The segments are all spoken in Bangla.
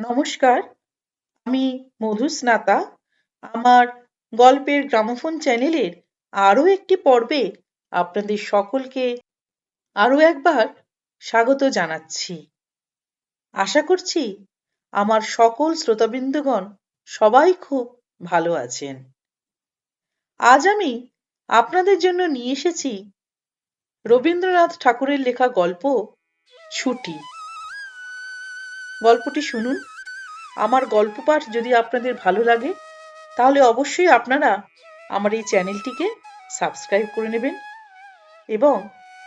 নমস্কার, আমি মধুস্নাতা। আমার গল্পের গ্রামোফোন চ্যানেলের আরও একটি পর্বে আপনাদের সকলকে আরও একবার স্বাগত জানাচ্ছি। আশা করছি আমার সকল শ্রোতাবৃন্দগণ সবাই খুব ভালো আছেন। আজ আমি আপনাদের জন্য নিয়ে এসেছি রবীন্দ্রনাথ ঠাকুরের লেখা গল্প ছুটি। গল্পটি শুনুন। আমার গল্প পাঠ যদি আপনাদের ভালো লাগে, তাহলে অবশ্যই আপনারা আমার এই চ্যানেলটিকে সাবস্ক্রাইব করে নেবেন এবং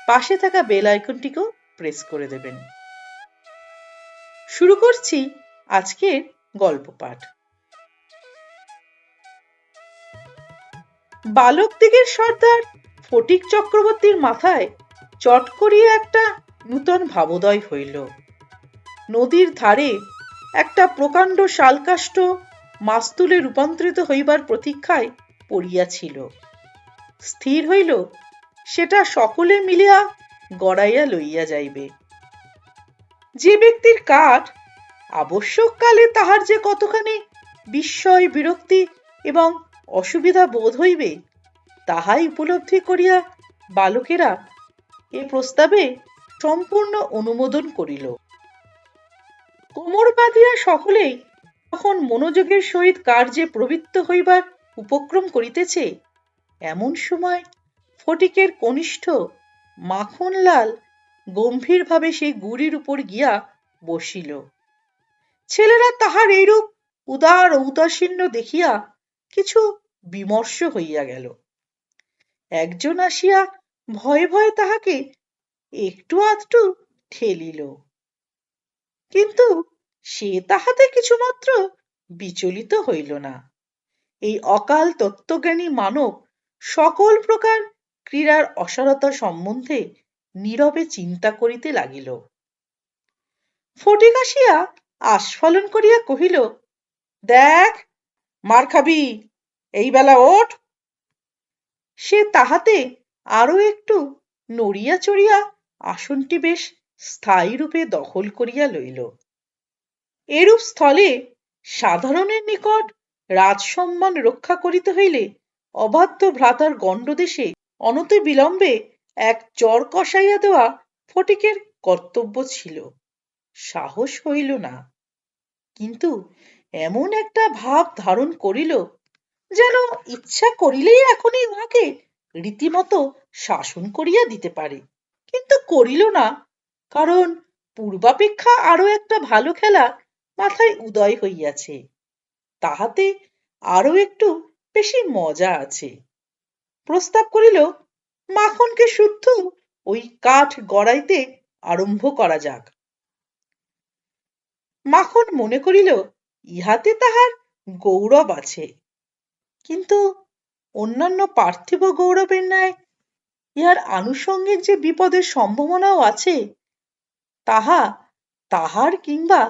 পাশে থাকা বেল আইকনটিকেও প্রেস করে দেবেন। শুরু করছি আজকের গল্প পাঠ। বালক দিগের সর্দার ফটিক চক্রবর্তীর মাথায় চট করিয়া একটা নূতন ভাবোদয় হইল। নদীর ধারে একটা প্রকাণ্ড শালকাষ্ঠ মাস্তুলে রূপান্তরিত হইবার প্রতীক্ষায় পড়িয়াছিল। স্থির হইল, সেটা সকলে মিলিয়া গড়াইয়া লইয়া যাইবে। যে ব্যক্তির কাঠ আবশ্যককালে তাহার যে কতখানি বিস্ময়, বিরক্তি এবং অসুবিধা বোধ হইবে, তাহাই উপলব্ধি করিয়া বালকেরা এ প্রস্তাবে সম্পূর্ণ অনুমোদন করিল। কোমর বাঁধিয়া সকলেই তখন মনোযোগের সহিত কার্যে প্রবৃত্ত হইবার উপক্রম করিতেছে। এমন সময় ফটিকের কনিষ্ঠ মাখনলাল গম্ভীরভাবে সেই গুড়ির উপর গিয়া বসিল। ছেলেরা তাহার এইরূপ উদার ঔদাসীন্য দেখিয়া কিছু বিমর্ষ হইয়া গেল। একজন আসিয়া ভয়ে ভয়ে তাহাকে একটু আধটু ঠেলিল। কিন্তু সে তাহাতে কিছুমাত্র বিচলিত হইল না। এই অকাল তত্ত্বজ্ঞানী মানব সকল প্রকার ক্রীড়ার অসারতা সম্বন্ধে নীরবে চিন্তা করিতে লাগিল। ফটিক আসিয়া আস্ফালন করিয়া কহিল, দেখ, মার খাবি, এই বেলা ওঠ। সে তাহাতে আরও একটু নড়িয়া চড়িয়া আসনটি বেশ স্থায়ী রূপে দখল করিয়া লইল। এরূপ স্থলে সাধারণের নিকট রাজসম্মান রক্ষা করিতে হইলে অবাধ্য ভ্রাতার গণ্ডদেশে অনতি বিলম্বে এক চর কষাইয়া দেওয়া ফটিকের কর্তব্য ছিল। সাহস হইল না। কিন্তু এমন একটা ভাব ধারণ করিল যেন ইচ্ছা করিলেই এখনই উহাকে রীতিমতো শাসন করিয়া দিতে পারে। কিন্তু করিল না, কারণ পূর্বাপেক্ষা আরও একটা ভালো খেলা মাথায় উদয় হইয়াছে। তাহাতে আরও একটু বেশি মজা আছে। প্রস্তাব করিল, মাখনকে শুদ্ধ ওই কাঠ গড়াইতে আরম্ভ করা যাক। মাখন মনে করিল, ইহাতে তাহার গৌরব আছে। কিন্তু অন্যান্য পার্থিব গৌরবের ন্যায় ইহার আনুষঙ্গিক যে বিপদের সম্ভাবনাও আছে, তাহা তাহার কিংবা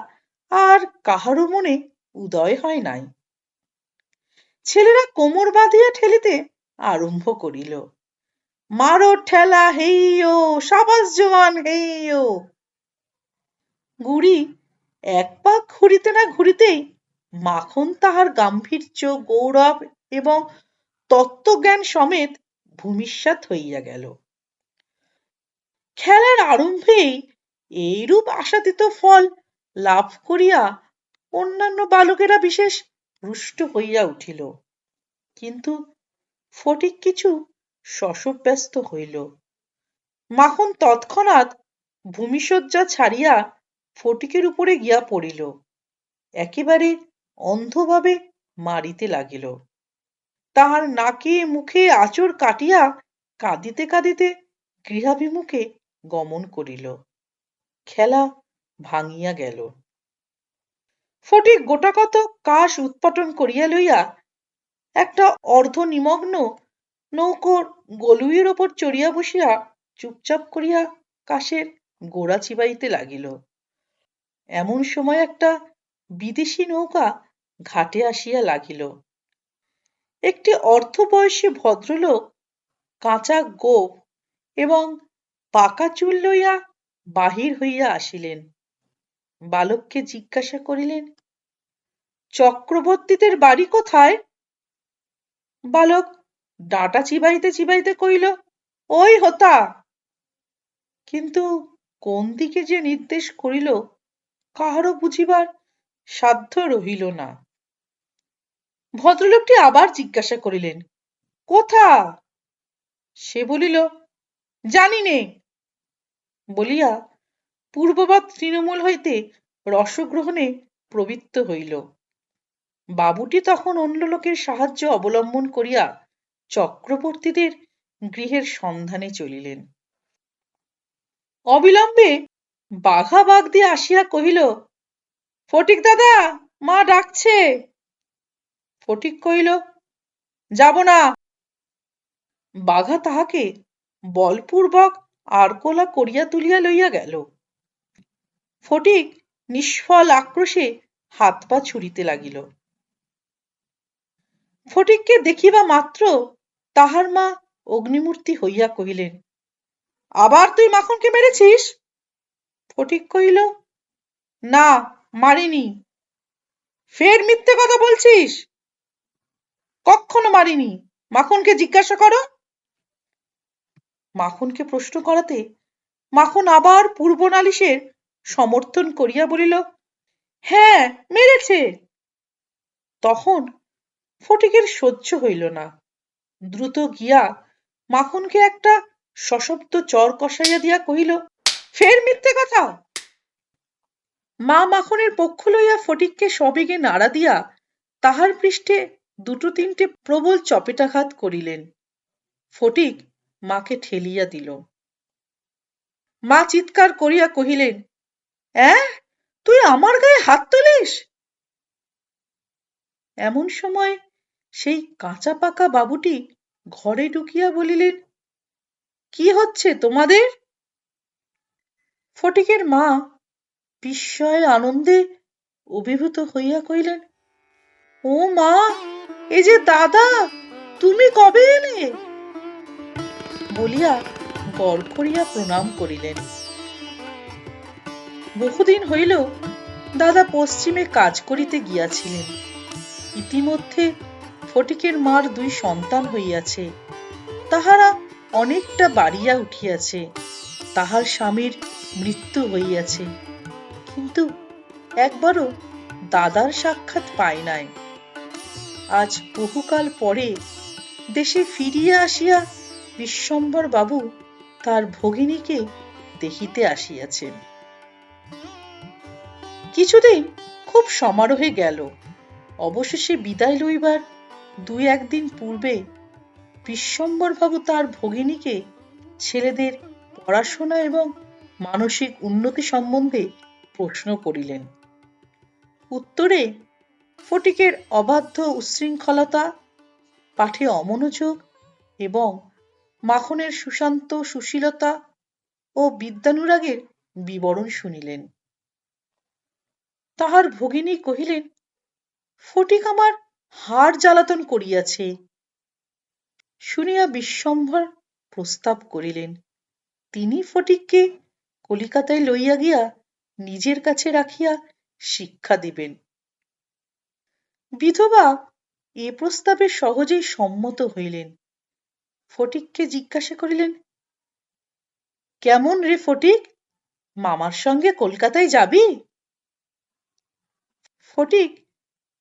আর কাহারও মনে উদয় হয় নাই। ছেলেরা কোমর বাঁধিয়া ঠেলিতে আরম্ভ করিল। মারো ঠেলা হেইও সাবাস জওয়ান হেইও গুড়ি এক পাক ঘুরিতে না ঘুরিতেই মাখন তাহার গাম্ভীর্য, গৌরব এবং তত্ত্বজ্ঞান সমেত ভূমিষ্যাত হইয়া গেল। খেলার আরম্ভেই এইরূপ আশাতীত ফল লাভ করিয়া অন্যান্য বালকেরা বিশেষ রুষ্ট হইয়া উঠিল। কিন্তু ফটিক কিছু শশব্যস্ত হইল। মাখন তৎক্ষণাৎ ভূমিশয্যা ছাড়িয়া ফটিকের উপরে গিয়া পড়িল। একেবারে অন্ধভাবে মারিতে লাগিল। তাহার নাকে মুখে আচর কাটিয়া কাঁদিতে কাঁদিতে গৃহাভিমুখে গমন করিল। খেলা ভাঙিয়া গেল। ফটিক গোটাকত কাশ উৎপাটন করিয়া লইয়া একটা অর্ধ নিমগ্ন নৌকোর গলুইয়ের ওপর চড়িয়া বসিয়া চুপচাপ করিয়া কাশের গোড়া চিবাইতে লাগিল। এমন সময় একটা বিদেশি নৌকা ঘাটে আসিয়া লাগিল। একটি অর্ধবয়সী ভদ্রলোক কাঁচা গোপ এবং পাকা চুল লইয়া বাহির হইয়া আসিলেন। বালককে জিজ্ঞাসা করিলেন, চক্রবর্তীদের বাড়ি কোথায়? বালক, ডাঁটা চিবাইতে চিবাইতে কইল ওই হতা। কিন্তু কোন দিকে যে নির্দেশ করিল, কাহারও বুঝিবার সাধ্য রহিল না। ভদ্রলোকটি আবার জিজ্ঞাসা করিলেন, কোথা? সে বলিল, জানি নে। বলিয়া পূর্ববৎ তৃণমূল হইতে রসগ্রহণে প্রবৃত্ত হইল। বাবুটি তখন অন্য লোকের সাহায্য অবলম্বন করিয়া চক্রবর্তীদের গৃহের সন্ধানে চলিলেন। অবিলম্বে বাঘা বাঘ দিয়ে আসিয়া কহিল, ফটিক দাদা, মা ডাকছে। ফটিক কহিল, যাব না। বাঘা তাহাকে বলপূর্বক আরকোলা করিয়া তুলিয়া লইয়া গেল। ফটিক নিষ্ফল আক্রোশে হাত পা ছুড়িতে লাগিল। ফটিককে দেখিবা মাত্র তাহার মা অগ্নিমূর্তি হইয়া কহিলেন, আবার তুই মাখনকে মেরেছিস? ফটিক কহিল, না, মারিনি। ফের মিথ্যে কথা বলছিস? কখনো মারিনি। মাখনকে জিজ্ঞাসা করো। মাখনকে প্রশ্ন করাতে মাখন আবার পূর্ব নালিশের সমর্থন করিয়া বলিল হ্যাঁ মেরেছে। তখন ফটিকের সহ্য হইল না। দ্রুত গিয়া মাখনকে একটা সশব্দ চর কষাইয়া দিয়া কহিল, ফের মিথ্যে কথা? মা মাখনের পক্ষ লইয়া ফটিককে সবেগে নাড়া দিয়া তাহার পৃষ্ঠে দুটো তিনটে প্রবল চপেটাঘাত করিলেন। ফটিক মাকে ঠেলিয়া দিল। মা চিৎকার করিয়া কহিলেন অ্যাঁ? তুই আমার গায়ে হাত তুলিস? এমন সময় সেই কাঁচা পাকা বাবুটি ঘরে ঢুকিয়া বলিলেন, কি হচ্ছে তোমাদের? ফটিকের মা বিস্ময়ের আনন্দে অভিভূত হইয়া কহিলেন, ও মা, এ যে দাদা, তুমি কবে এলে? বলিয়া গড় করিয়া প্রণাম করিলেন। বহুদিন হইল দাদা পশ্চিমে কাজ করিতে গিয়াছিলেন। ইতিমধ্যে ফটিকের মার দুই সন্তান হইয়াছে। তাহারা অনেকটা বাড়িয়া উঠিয়াছে। তাহার স্বামীর মৃত্যু হইয়াছে। কিন্তু একবারও দাদার সাক্ষাৎ পায় নাই। আজ বহুকাল পরে দেশে ফিরিয়া আসিয়া বিশ্বম্বর বাবু তার ভগিনীকে দেখিতে আসিয়াছেন। কিছুদিন খুব সমারোহে গেল। অবশেষে বিদায় লইবার দুই একদিন পূর্বে বিশ্বম্বরবাবু তার ভগিনীকে ছেলেদের পড়াশোনা এবং মানসিক উন্নতি সম্বন্ধে প্রশ্ন করিলেন। উত্তরে, ফটিকের অবাধ্য উচ্ছৃঙ্খলতা, পাঠে অমনোযোগ এবং মাখনের সুশান্ত সুশীলতা ও বিদ্যানুরাগের বিবরণ শুনিলেন। তাহার ভগিনী কহিলেন, ফটিক আমার হাড় জ্বালাতন করিয়াছে। শুনিয়া বিশ্বম্ভর প্রস্তাব করিলেন, তিনি ফটিককে কলিকাতায় লইয়া গিয়া নিজের কাছে রাখিয়া শিক্ষা দিবেন। বিধবা এ প্রস্তাবে সহজেই সম্মত হইলেন। ফটিককে জিজ্ঞাসা করিলেন, কেমন রে ফটিক, মামার সঙ্গে কলকাতায় যাবি? ফটিক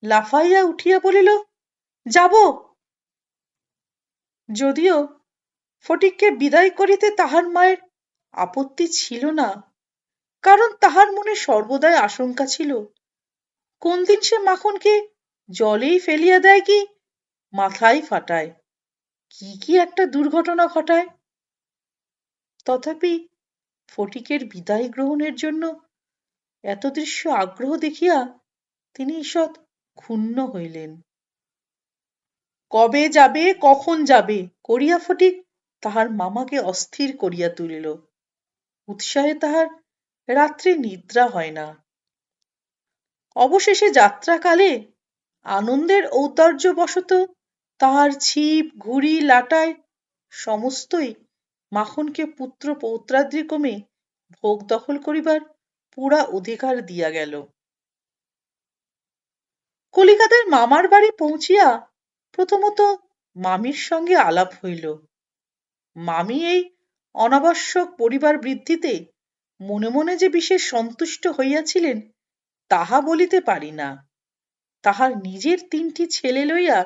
লাফাইয়া উঠিয়া বলিল, যাব। যদিও ফটিককে বিদায় করিতে তাহার মায়ের আপত্তি ছিল না, কারণ তাহার মনে সর্বদাই আশঙ্কা ছিল, কোন দিন সে মাখনকে জলেই ফেলিয়া দেয় কি, মাথায় ফাটায়, কি কি একটা দুর্ঘটনা ঘটায়? তথাপি ফটিকের বিদায় গ্রহণের জন্য এত দৃশ্য আগ্রহ দেখিয়া তিনি ঈষৎ ক্ষুণ্ণ হইলেন। কবে যাবে, কখন যাবে? করিয়া ফটিক তাহার মামাকে অস্থির করিয়া তুলিল। উৎসাহে তাহার রাত্রে নিদ্রা হয় না। অবশেষে যাত্রাকালে আনন্দের ঔদার্যবশত তাহার ছিপ, ঘুড়ি, লাটায় সমস্তই মাখনকে পুত্র পৌত্রাদ্রিক্রমে ভোগ দখল করিবার পুরা অধিকার দিয়া গেল। কলিকাতার মামার বাড়ি পৌঁছিয়া প্রথমত মামির সঙ্গে আলাপ হইল। মামি এই অনাবশ্যক পরিবার বৃদ্ধিতে মনে মনে যে বিশেষ সন্তুষ্ট হইয়াছিলেন, তাহা বলিতে পারি না। তাহার নিজের তিনটি ছেলে লইয়া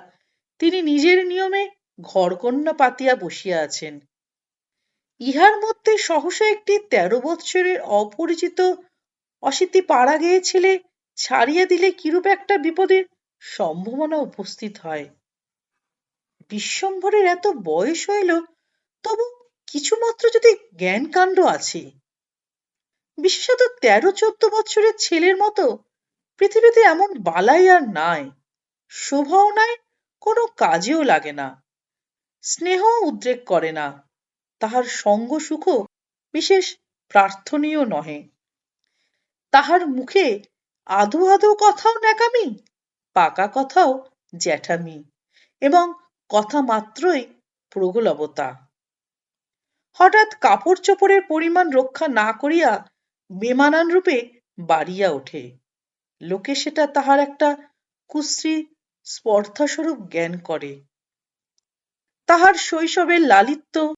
তিনি নিজের নিয়মে ঘরকন্যা পাতিয়া বসিয়া আছেন। ইহার মধ্যে সহসা একটি তেরো বৎসরের অপরিচিত অশীতি পাড়া গেয়ে ছেলে ছাড়িয়া দিলে কিরূপ একটা বিপদের সম্ভাবনা উপস্থিত হয়? বিশ্বম্ভরের এত বয়স হইল, তবু কিছুমাত্র যদি জ্ঞান কাণ্ড আছে? বিশেষত তেরো চোদ্দ বছরের ছেলের মতো পৃথিবীতে এমন বালাই আর নাই, শোভাও নাই, কোনো কাজেও লাগে না স্নেহ উদ্রেক করে না, তাহার সঙ্গ সুখ বিশেষ প্রার্থনীয় নহে। তাহার মুখে আদো আদো কথাও ন্যাকামি, পাকা কথাও জ্যাঠামি, এবং কথা মাত্রই প্রগলভতা হঠাৎ কাপড় চোপড়ের পরিমাণ রক্ষা না করিয়া বেমানান রূপে বাড়িয়া ওঠে। লোকে সেটা তাহার একটা কুশ্রী স্পর্ধাস্বরূপ জ্ঞান করে। তাহার শৈশবের লালিত্য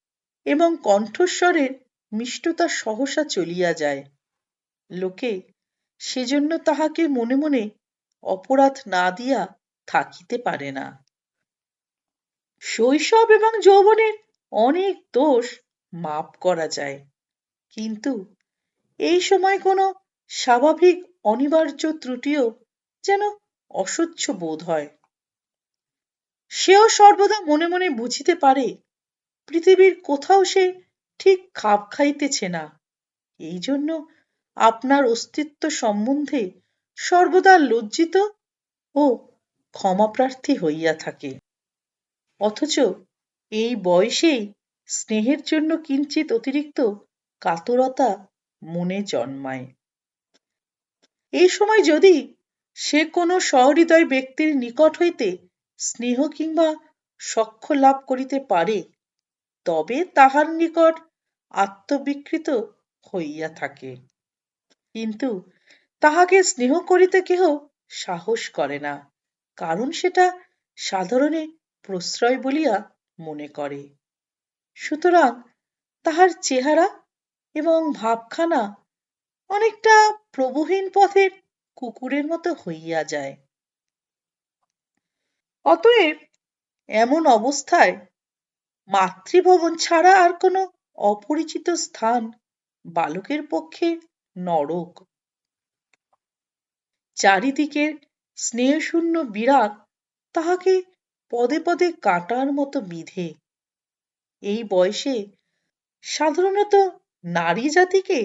এবং কণ্ঠস্বরের মিষ্টতা সহসা চলিয়া যায়। লোকে সেজন্য তাহাকে মনে মনে অপরাধ না দিয়া থাকিতে পারে না। শৈশব এবং যৌবনের অনেক দোষ মাপ করা যায়, কিন্তু এই সময় কোনো স্বাভাবিক অনিবার্য ত্রুটিও যেন অসহ্য বোধ হয়। সেও সর্বদা মনে মনে বুঝিতে পারে, পৃথিবীর কোথাও সে ঠিক খাপ খাইতেছে না এই জন্য আপনার অস্তিত্ব সম্বন্ধে সর্বদা লজ্জিত ও ক্ষমাপ্রার্থী হইয়া থাকে। অথচ এই বয়সেই স্নেহের জন্য কিঞ্চিত অতিরিক্ত কাতরতা মনে জন্মায়। এই সময় যদি সে কোনো সহৃদয় ব্যক্তির নিকট হইতে স্নেহ কিংবা সখ্য লাভ করিতে পারে, তবে তাহার নিকট আত্মবিকৃত হইয়া থাকে। কিন্তু তাহাকে স্নেহ করিতে কেহ সাহস করে না, কারণ সেটা সাধারণে প্রশ্রয় বলিয়া মনে করে। সুতরাং তাহার চেহারা এবং ভাবখানা অনেকটা প্রভুহীন পথের কুকুরের মতো হইয়া যায়। অতএব এমন অবস্থায় মাতৃভবন ছাড়া আর কোনো অপরিচিত স্থান বালকের পক্ষে নরক। চারিদিকের স্নেহশূন্য বিরাগ তাহাকে পদে পদে কাটার মতো বিধে। এই বয়সে সাধারণত নারী জাতিকে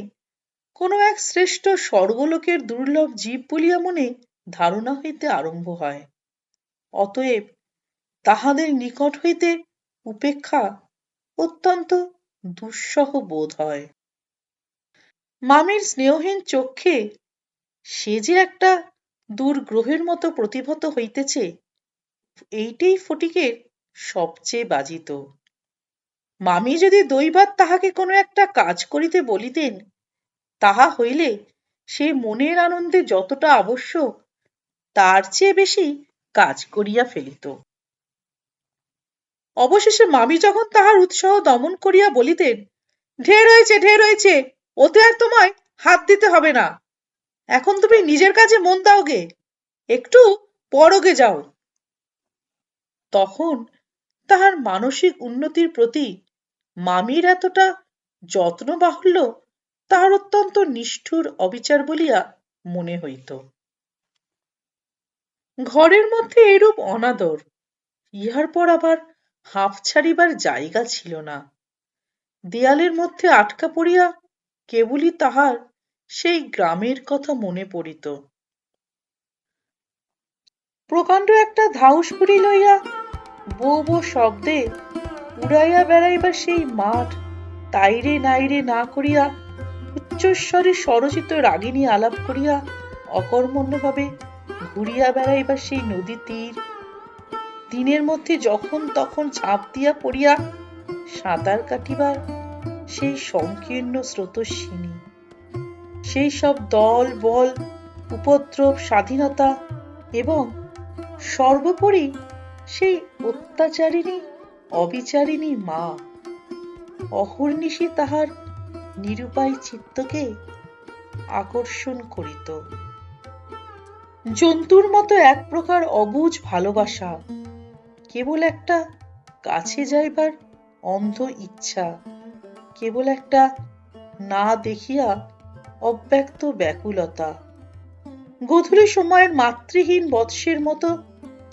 কোনো এক শ্রেষ্ঠ স্বর্গলোকের দুর্লভ জীব বলিয়া মনে ধারণা হইতে আরম্ভ হয়। অতএব তাহাদের নিকট হইতে উপেক্ষা অত্যন্ত দুঃসহ বোধ হয়। মামির স্নেহহীন চক্ষে সে যে একটা দুর্গ্রহের মতো প্রতিভত হইতেছে, এইটেই ফটিকের সবচেয়ে বাজিত। মামি যদি দৈবাত তাহাকে কোনো একটা কাজ করিতে বলিতেন, তাহা হইলে সে মনের আনন্দে যতটা আবশ্যক তার চেয়ে বেশি কাজ করিয়া ফেলিত। অবশেষে মামি যখন তাহার উৎসাহ দমন করিয়া বলিতেন, ঢের হয়েছে ঢের হয়েছে ওতে আর তোমায় হাত দিতে হবে না। এখন তুমি নিজের কাজে মন দাও গে। একটু পরগে যাও। তখন তাহার মানসিক উন্নতির প্রতি মামির এতটা যত্ন বাহুল্য, তাহার অত্যন্ত নিষ্ঠুর অবিচার বলিয়া মনে হইত। ঘরের মধ্যে এরূপ অনাদর, ইহার পর আবার হাঁফ ছাড়িবার জায়গা ছিল না। দেয়ালের মধ্যে আটকা পড়িয়া কেবলই তাহার সেই গ্রামের কথা মনে পড়িত। প্রকাণ্ড একটা ধাউস কুড়ি লইয়া বো বো শব্দে উড়াইয়া বেড়াইবার সেই মাঠ তাইরে নাইরে না করিয়া উচ্চস্বরে স্বরচিত রাগিনী আলাপ করিয়া অকর্মণ্যভাবে ঘুরিয়া বেড়াইবার সেই নদী তীর। দিনের মধ্যে যখন তখন ঝাঁপ দিয়া পড়িয়া সাঁতার কাটিবার সেই সংকীর্ণ স্রোতস্বিনী। সেই সব দল, বল, উপদ্রব, স্বাধীনতা এবং সর্বোপরি সেই অত্যাচারিণী, অবিচারিণী মা। অহর্নিশি তাহার নিরুপায় চিত্তকে আকর্ষণ করিত। জন্তুর মতো এক প্রকার অবুজ ভালোবাসা, কেবল একটা কাছে যাইবার অন্ধ ইচ্ছা। কেবল একটা না দেখিয়া অব্যক্ত ব্যাকুলতা। গধূলি সময়ের মাতৃহীন বৎসের মতো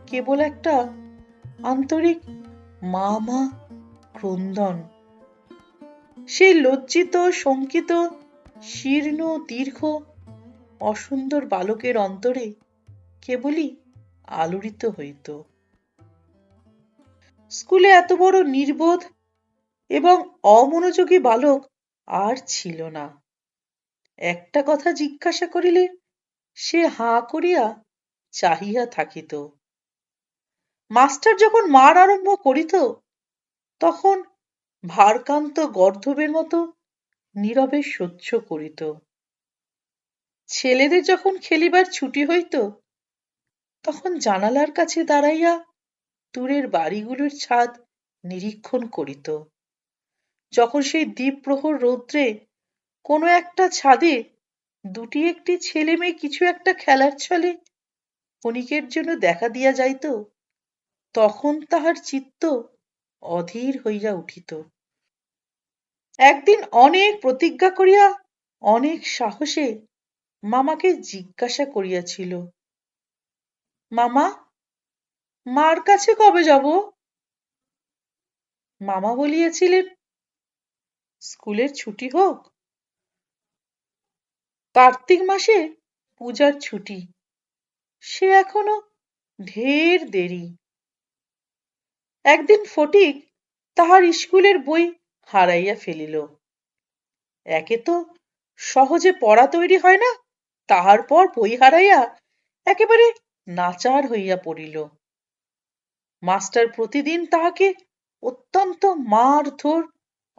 কেবল একটা আন্তরিক মা মা ক্রন্দন। সেই লজ্জিত, শঙ্কিত, শীর্ণ, দীর্ঘ, অসুন্দর বালকের অন্তরে কেবলই আলোড়িত হইত। স্কুলে এত বড় নির্বোধ এবং অমনোযোগী বালক আর ছিল না। একটা কথা জিজ্ঞাসা করিলে সে হাঁ করিয়া চাহিয়া থাকিত। মাস্টার যখন মার আরম্ভ করিত, তখন ভারকান্ত গর্ধবের মতো নীরবে সহ্য করিত। ছেলেদের যখন খেলিবার ছুটি হইত, তখন জানালার কাছে দাঁড়াইয়া দূরের বাড়িগুলোর ছাদ নিরীক্ষণ করিত। যখন সেই দ্বীপ প্রহর রৌদ্রে কোনো একটা ছাদে দুটি একটি ছেলে মেয়ে কিছু একটা খেলার ছলে ক্ষণিকের জন্য দেখা দিয়া যাইত, তখন তাহার চিত্ত অধীর হইয়া উঠিত। একদিন অনেক প্রতিজ্ঞা করিয়া অনেক সাহসে মামাকে জিজ্ঞাসা করিয়াছিল, মামা, মার কাছে কবে যাব? মামা বলিয়াছিলেন স্কুলের ছুটি হোক। কার্তিক মাসে পূজার ছুটি। সে এখনও ঢের দেরি। একদিন ফটিক তাহার স্কুলের বই হারাইয়া ফেলিল। একে তো সহজে পড়া তৈরি হয় না, তাহার পর বই হারাইয়া একেবারে নাচার হইয়া পড়িল। মাস্টার প্রতিদিন তাহাকে অত্যন্ত মারধর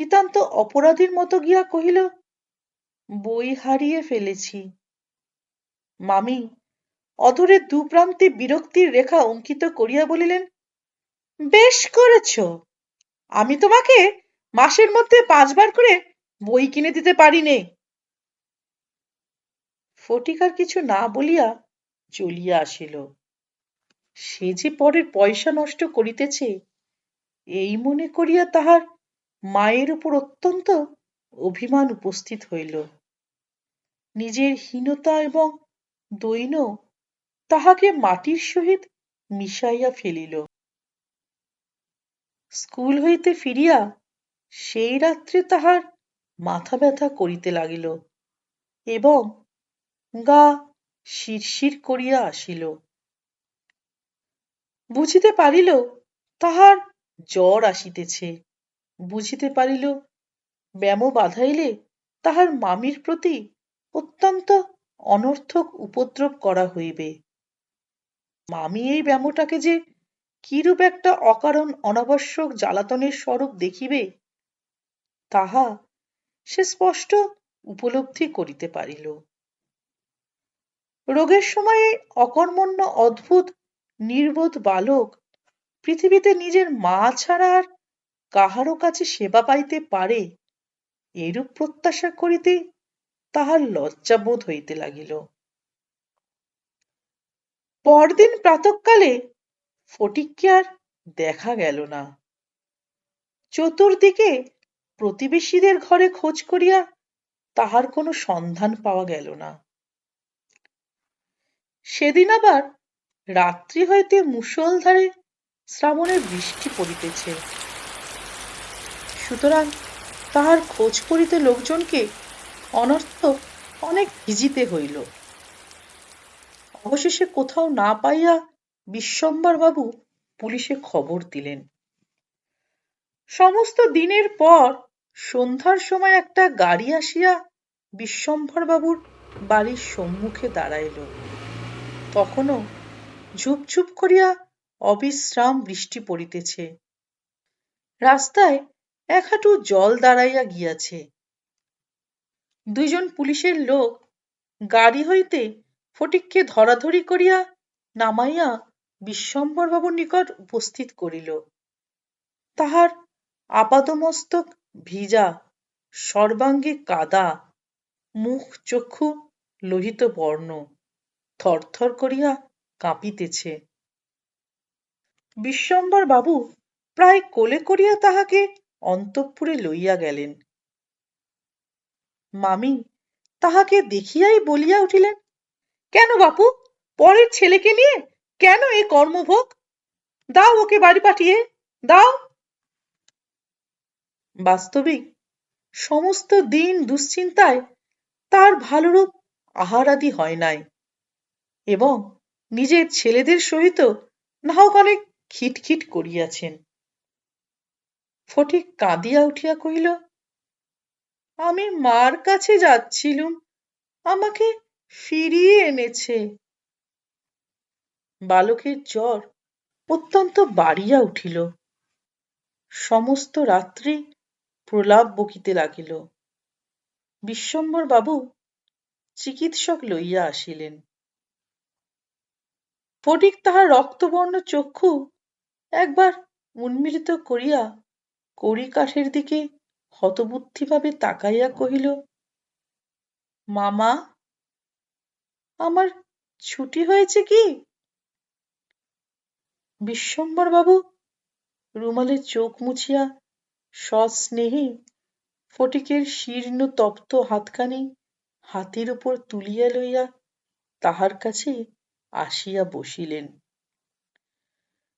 নিতান্ত অপরাধীর মতো গিয়া কহিল, বই হারিয়ে ফেলেছি। মামি অধরের দুপ্রান্তে বিরক্তির রেখা অঙ্কিত করিয়া বলিলেন, বেশ করেছ। আমি তোমাকে মাসের মধ্যে পাঁচবার করে বই কিনে দিতে পারি নে ফটিকার কিছু না বলিয়া চলিয়া আসিল। সে যে পরের পয়সা নষ্ট করিতেছে, এই মনে করিয়া তাহার মায়ের উপর অত্যন্ত অভিমান উপস্থিত হইল। নিজের হীনতা এবং দৈন তাহাকে মাটির সহিত মিশাইয়া ফেলিল। স্কুল হইতে ফিরিয়া সেই রাত্রে তাহার মাথা ব্যথা করিতে লাগিল এবং গা শিরশির করিয়া আসিল। বুঝিতে পারিল তাহার জ্বর আসিতেছে। বুঝিতে পারিল, ব্যামো বাধাইলে তাহার মামির প্রতি অত্যন্ত অনর্থক উপদ্রব করা হইবে। মামি এই ব্যামোটাকে যে কিরূপ একটা অকারণ অনাবশ্যক জ্বালাতনের স্বরূপ দেখিবে, তাহা সে স্পষ্ট উপলব্ধি করিতে পারিল। রোগের সময়ে অকর্মণ্য, অদ্ভুত, নির্বোধ বালক পৃথিবীতে নিজের মা ছাড়া আর কাহারও কাছে সেবা পাইতে পারে এরূপ প্রত্যাশা করিতে তাহার লজ্জাবোধ হইতে লাগিল। পরদিন প্রাতঃকালে ফটিককে আর দেখা গেল না। চতুর্দিকে প্রতিবেশীদের ঘরে খোঁজ করিয়া তাহার কোনো সন্ধান পাওয়া গেল না। সেদিন আবার রাত্রি হইতে মুষলধারে শ্রাবণের বৃষ্টি পড়িতেছে। সুতরাং তাহার খোঁজ করিতে লোকজনকে অনর্থ অনেক ভিজিতে হইল। অবশেষে কোথাও না পাইয়া বিশ্বম্বর বাবু পুলিশে খবর দিলেন। সমস্ত দিনের পর সন্ধ্যার সময় একটা গাড়ি আসিয়া বিশ্বম্ভর বাবুর বাড়ির সম্মুখে দাঁড়াইল। তখনও ঝুপঝুপ করিয়া অবিশ্রাম বৃষ্টি পড়িতেছে। রাস্তায় এক হাঁটু জল দাঁড়াইয়া গিয়াছে। দুইজন পুলিশের লোক গাড়ি হইতে ফটিককে ধরাধরি করিয়া নামাইয়া বিশ্বম্বর বাবুর নিকট উপস্থিত করিল। তাহার আপাদমস্তক ভিজা, সর্বাঙ্গে কাদা, মুখ চক্ষু লোহিত বর্ণ থরথর করিয়া কাঁপিতেছে। বিশ্বম্বর বাবু প্রায় কোলে করিয়া তাহাকে অন্তঃপুরে লইয়া গেলেন। মামি, তাহাকে দেখিয়াই বলিয়া উঠিলেন, কেন বাপু, পরের ছেলেকে নিয়ে কেন এ কর্মভোগ? দাও ওকে বাড়ি পাঠিয়ে, দাও। বাস্তবিক সমস্ত দিন দুশ্চিন্তায় তার ভালোরূপ আহারাদি হয় নাই এবং নিজের ছেলেদের সহিত নাহক অনেক খিটখিট করিয়াছেন। ফটিক কাঁদিয়া উঠিয়া কহিল, আমি মার কাছে যাচ্ছিলুম, আমাকে ফিরিয়ে এনেছে বালকের জ্বর অত্যন্ত বাড়িয়া উঠিল। সমস্ত রাত্রি প্রলাপ বকিতে লাগিল। বিশ্বম্বর বাবু চিকিৎসক লইয়া আসিলেন। ফটিক তাহার রক্তবর্ণ চক্ষু একবার উন্মিলিত করিয়া কড়িকাঠের দিকে হতবুদ্ধিভাবে তাকাইয়া কহিল, মামা, আমার ছুটি হয়েছে কি? বিশ্বম্বর বাবু রুমালে চোখ মুছিয়া সস্নেহে ফটিকের শীর্ণ তপ্ত হাতখানি হাতের উপর তুলিয়া লইয়া তাহার কাছে আসিয়া বসিলেন।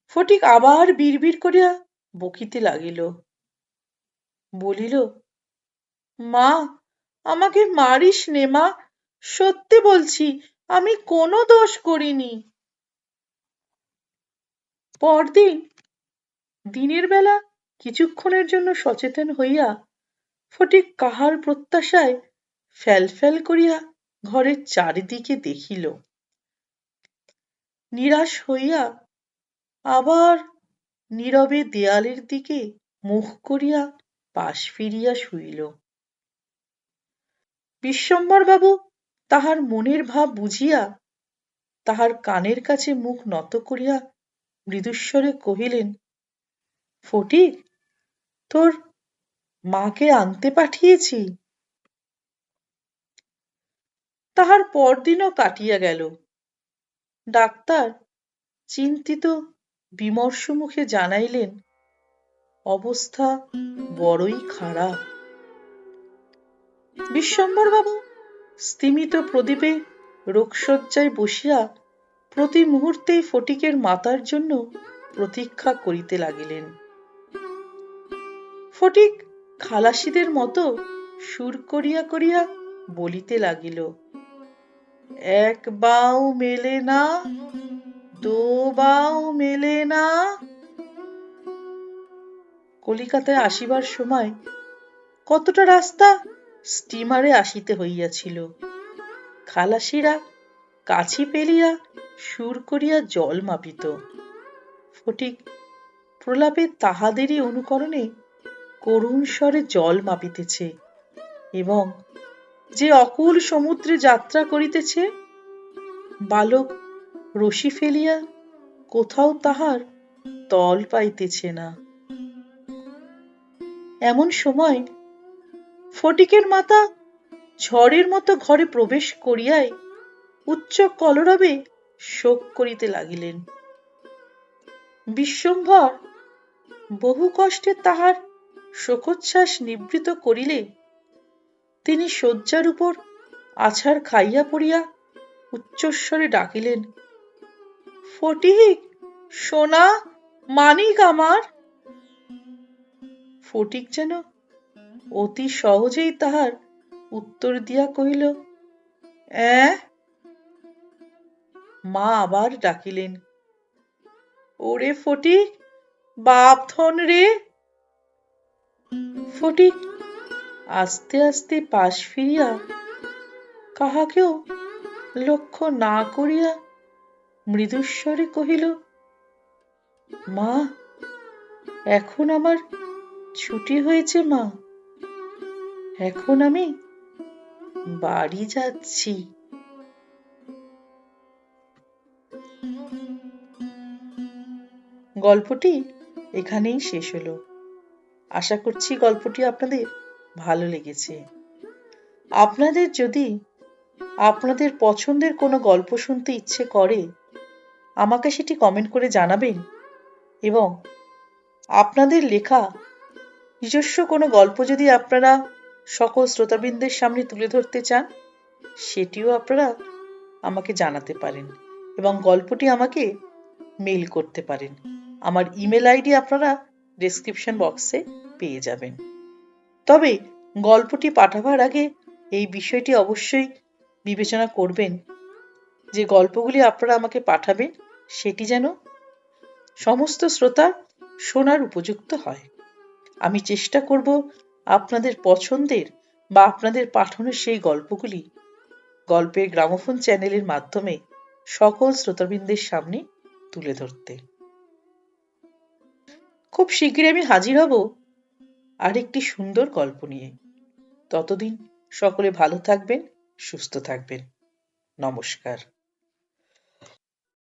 ফটিক আবার বিড়বিড় করিয়া বকিতে লাগিল। বলিল, মা, আমাকে মারিস নে, মা। সত্যি বলছি, আমি কোনো দোষ করিনি। পরদিন দিনের বেলা কিছুক্ষণের জন্য সচেতন হইয়া ফটিক কাহার প্রত্যাশায় ফ্যাল ফ্যাল করিয়া ঘরের চারিদিকে দেখিল। নিরাশ হইয়া আবার নীরবে দেয়ালের দিকে মুখ করিয়া পাশ ফিরিয়া শুইল। বিশ্বম্বর বাবু তাহার মনের ভাব বুঝিয়া তাহার কানের কাছে মুখ নত করিয়া মৃদুস্বরে কহিলেন, ফটিক, তোর মাকে আনতে পাঠিয়েছি। তাহার পরদিনও কাটিয়া গেল। ডাক্তার, চিন্তিত বিমর্ষ মুখে জানাইলেন, অবস্থা বড়ই খারাপ। বিশ্বম্বর বাবু স্তিমিত প্রদীপে রোগশয্যায় বসিয়া প্রতি মুহূর্তেই ফটিকের মাতার জন্য প্রতীক্ষা করিতে লাগিলেন। ফটিক খালাসিদের মতো সুর করিয়া করিয়া বলিতে লাগিল, এক বাউ মেলে না বাউ মেলে না। কলিকাতায় আসিবার সময় কতটা রাস্তা স্টিমারে আসিতে হইয়াছিল। খালাসিরা কাছি পেলিয়া সুর করিয়া জল মাপিত। ফটিক প্রলাপে তাহাদেরই অনুকরণে করুণ স্বরে জল মাপিতেছে এবং যে অকুল সমুদ্রে যাত্রা করিতেছে, বালক রশি ফেলিয়া কোথাও তাহার তল পাইতেছে না। এমন সময় ফটিকের মাতা ঝড়ের মতো ঘরে প্রবেশ করিয়াই উচ্চ কলরবে শোক করিতে লাগিলেন। বিশ্বম্ভর বহু কষ্টে তাহার শোকোচ্ছ্বাস নিবৃত করিলে তিনি শয্যার উপর আছাড় খাইয়া পড়িয়া উচ্চস্বরে ডাকিলেন ফটিক, সোনা, মানিক আমার। ফটিক যেন অতি সহজেই তাহার উত্তর দিয়া কহিল মা আবার ডাকিলেন, ওরে ফটিক, বাপ ধন রে। ফটিক আস্তে আস্তে পাশ ফিরিয়া কাহাকেও লক্ষ্য না করিয়া মৃদুস্বরে কহিল, মা, এখন আমার ছুটি হয়েছে, মা। এখন আমি বাড়ি যাচ্ছি। গল্পটি এখানেই শেষ হলো। আশা করছি গল্পটি আপনাদের ভালো লেগেছে। আপনাদের যদি আপনাদের পছন্দের কোনো গল্প শুনতে ইচ্ছে করে আমাকে সেটি কমেন্ট করে জানাবেন? এবং আপনাদের লেখা নিজস্ব কোনো গল্প যদি আপনারা সকল শ্রোতাবৃন্দের সামনে তুলে ধরতে চান, সেটিও আপনারা আমাকে জানাতে পারেন এবং গল্পটি আমাকে মেল করতে পারেন। আমার ইমেল আইডি আপনারা ডেসক্রিপশন বক্সে পেয়ে যাবেন। তবে গল্পটি পাঠাবার আগে এই বিষয়টি অবশ্যই বিবেচনা করবেন যে গল্পগুলি আপনারা আমাকে পাঠাবেন, সেটি যেন সমস্ত শ্রোতা শোনার উপযুক্ত হয়। আমি চেষ্টা করব আপনাদের পছন্দের বা আপনাদের পাঠানো সেই গল্পগুলি গল্পের গ্রামোফোন চ্যানেলের মাধ্যমে সকল শ্রোতাবৃন্দের সামনে তুলে ধরতে। খুব শীঘ্রই আমি হাজির হব আরেকটি সুন্দর গল্প নিয়ে। ততদিন সকলে ভালো থাকবেন, সুস্থ থাকবেন। নমস্কার।